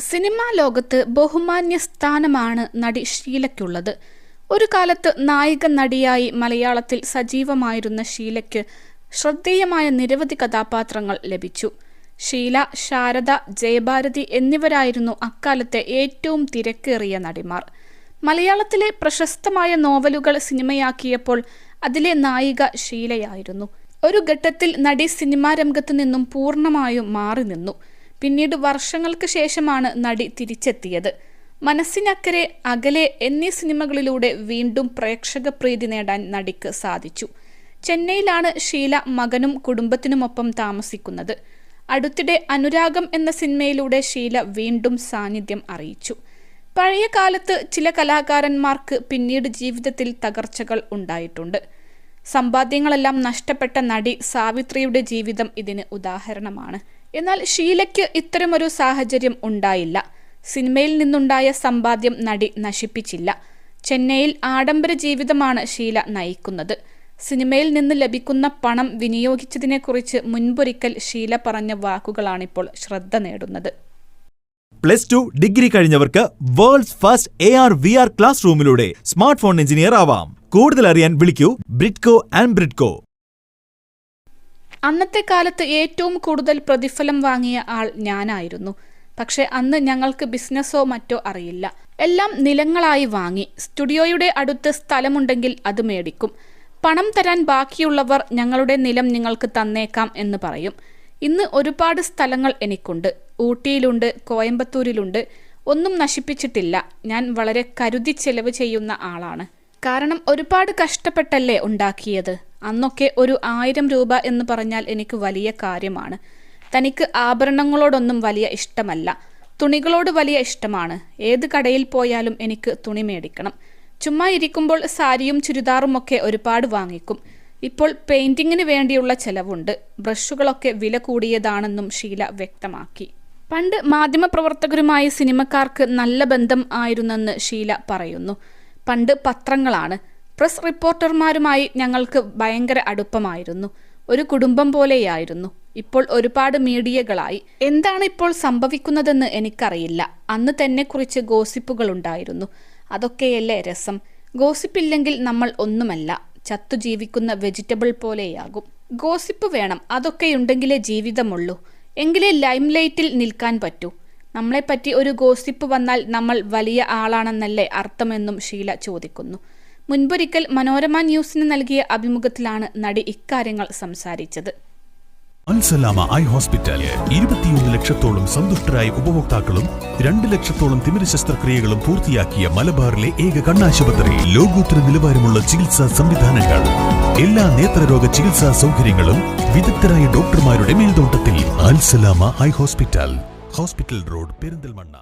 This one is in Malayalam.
സിനിമാ ലോകത്ത് ബഹുമാന്യ സ്ഥാനമാണ് നടി ഷീലയ്ക്കുള്ളത് ഒരു കാലത്ത് നായിക നടിയായി മലയാളത്തിൽ സജീവമായിരുന്ന ഷീലയ്ക്ക് ശ്രദ്ധേയമായ നിരവധി കഥാപാത്രങ്ങൾ ലഭിച്ചു. ഷീല ശാരദ ജയഭാരതി എന്നിവരായിരുന്നു അക്കാലത്തെ ഏറ്റവും തിരക്കേറിയ നടിമാർ. മലയാളത്തിലെ പ്രശസ്തമായ നോവലുകൾ സിനിമയാക്കിയപ്പോൾ അതിലെ നായിക ഷീലയായിരുന്നു ഒരു ഘട്ടത്തിൽ നടി സിനിമാ രംഗത്ത് നിന്നും പൂർണമായും മാറി നിന്നു. പിന്നീട് വർഷങ്ങൾക്ക് ശേഷമാണ് നടി തിരിച്ചെത്തിയത്. മനസ്സിനക്കരെ അകലെ എന്നീ സിനിമകളിലൂടെ വീണ്ടും പ്രേക്ഷക പ്രീതി നേടാൻ നടിക്ക് സാധിച്ചു. ചെന്നൈയിലാണ് ഷീല മകനും കുടുംബത്തിനുമൊപ്പം താമസിക്കുന്നത്. അടുത്തിടെ അനുരാഗം എന്ന സിനിമയിലൂടെ ഷീല വീണ്ടും സാന്നിധ്യം അറിയിച്ചു. പഴയ കാലത്ത് ചില കലാകാരന്മാർക്ക് പിന്നീട് ജീവിതത്തിൽ തകർച്ചകൾ ഉണ്ടായിട്ടുണ്ട്. സമ്പാദ്യങ്ങളെല്ലാം നഷ്ടപ്പെട്ട നടി സാവിത്രിയുടെ ജീവിതം ഇതിന് ഉദാഹരണമാണ്. എന്നാൽ ഷീലയ്ക്ക് ഇത്തരമൊരു സാഹചര്യം ഉണ്ടായില്ല. സിനിമയിൽ നിന്നുണ്ടായ സമ്പാദ്യം നടി നശിപ്പിച്ചില്ല. ചെന്നൈയിൽ ആഡംബര ജീവിതമാണ് ഷീല നയിക്കുന്നത്. സിനിമയിൽ നിന്ന് ലഭിക്കുന്ന പണം വിനിയോഗിച്ചതിനെക്കുറിച്ച് മുൻപൊരിക്കൽ ഷീല പറഞ്ഞ വാക്കുകളാണിപ്പോൾ ശ്രദ്ധ നേടുന്നത്. Plus two degree കഴിഞ്ഞവർക്ക് world's first A R V R class റൂമിലൂടെ smart phone engineer ആവാം. കൂടുതൽ അറിയാൻ വിളിക്കൂ ബ്രിഡ്കോ ആൻഡ് ബ്രിഡ്കോ. അന്നത്തെ കാലത്ത് ഏറ്റവും കൂടുതൽ പ്രതിഫലം വാങ്ങിയ ആൾ ഞാനായിരുന്നു. പക്ഷെ അന്ന് ഞങ്ങൾക്ക് ബിസിനസ്സോ മറ്റോ അറിയില്ല. എല്ലാം നിലങ്ങളായി വാങ്ങി. സ്റ്റുഡിയോയുടെ അടുത്ത് സ്ഥലമുണ്ടെങ്കിൽ അത് മേടിക്കും. പണം തരാൻ ബാക്കിയുള്ളവർ ഞങ്ങളുടെ നിലം നിങ്ങൾക്ക് തന്നേക്കാം എന്ന് പറയും. ഇന്ന് ഒരുപാട് സ്ഥലങ്ങൾ എനിക്കുണ്ട്. ഊട്ടിയിലുണ്ട് കോയമ്പത്തൂരിലുണ്ട്. ഒന്നും നശിപ്പിച്ചിട്ടില്ല. ഞാൻ വളരെ കരുതി ചെലവ് ചെയ്യുന്ന ആളാണ്. കാരണം ഒരുപാട് കഷ്ടപ്പെട്ടല്ലേ ഉണ്ടാക്കിയത്? അന്നൊക്കെ ഒരു ആയിരം രൂപ എന്ന് പറഞ്ഞാൽ എനിക്ക് വലിയ കാര്യമാണ്. തനിക്ക് ആഭരണങ്ങളോടൊന്നും വലിയ ഇഷ്ടമല്ല. തുണികളോട് വലിയ ഇഷ്ടമാണ്. ഏത് കടയിൽ പോയാലും എനിക്ക് തുണി മേടിക്കണം. ചുമ്മാ ഇരിക്കുമ്പോൾ സാരിയും ചുരിദാറും ഒക്കെ ഒരുപാട് വാങ്ങിക്കും. ഇപ്പോൾ പെയിന്റിങ്ങിന് വേണ്ടിയുള്ള ചെലവുണ്ട്. ബ്രഷുകളൊക്കെ വില കൂടിയതാണെന്നും ഷീല വ്യക്തമാക്കി. പണ്ട് മാധ്യമപ്രവർത്തകരുമായി സിനിമക്കാർക്ക് നല്ല ബന്ധം ആയിരുന്നെന്ന് ഷീല പറയുന്നു. പണ്ട് പത്രങ്ങളാണ്. പ്രസ് റിപ്പോർട്ടർമാരുമായി ഞങ്ങൾക്ക് ഭയങ്കര അടുപ്പമായിരുന്നു. ഒരു കുടുംബം പോലെയായിരുന്നു. ഇപ്പോൾ ഒരുപാട് മീഡിയകളായി. എന്താണ് ഇപ്പോൾ സംഭവിക്കുന്നതെന്ന് എനിക്കറിയില്ല. അന്ന് തന്നെ കുറിച്ച് ഗോസിപ്പുകൾ ഉണ്ടായിരുന്നു അതൊക്കെയല്ലേ രസം. ഗോസിപ്പില്ലെങ്കിൽ നമ്മൾ ഒന്നുമല്ല. ചത്തു ജീവിക്കുന്ന വെജിറ്റബിൾ പോലെയാകും. ഗോസിപ്പ് വേണം. അതൊക്കെയുണ്ടെങ്കിലേ ജീവിതമുള്ളൂ. എങ്കിലേ ലൈംലൈറ്റിൽ നിൽക്കാൻ പറ്റൂ. നമ്മളെപ്പറ്റി ഒരു ഗോസിപ്പ് വന്നാൽ നമ്മൾ വലിയ ആളാണെന്നല്ലേ അർത്ഥമെന്നും ഷീല ചോദിക്കുന്നു. മുൻപൊരിക്കൽ മനോരമ ന്യൂസിന് നൽകിയ അഭിമുഖത്തിലാണ് നടി ഇക്കാര്യങ്ങൾ സംസാരിച്ചത്. അൽസലാമ ഐ ഹോസ്പിറ്റൽ ഇരുപത്തിയൊന്ന് ലക്ഷത്തോളം സന്തുഷ്ടരായ ഉപഭോക്താക്കളും രണ്ട് ലക്ഷത്തോളം തിമിര ശസ്ത്രക്രിയകളും പൂർത്തിയാക്കിയ മലബാറിലെ ഏക കണ്ണാശുപത്രി. ലോകോത്തര നിലവാരമുള്ള ചികിത്സാ സംവിധാനങ്ങൾ. എല്ലാ നേത്രരോഗ ചികിത്സാ സൗകര്യങ്ങളും വിദഗ്ധരായ ഡോക്ടർമാരുടെ മേൽനോട്ടത്തിൽ. Alsalama eye hospital. Hospital road Perinthalmanna.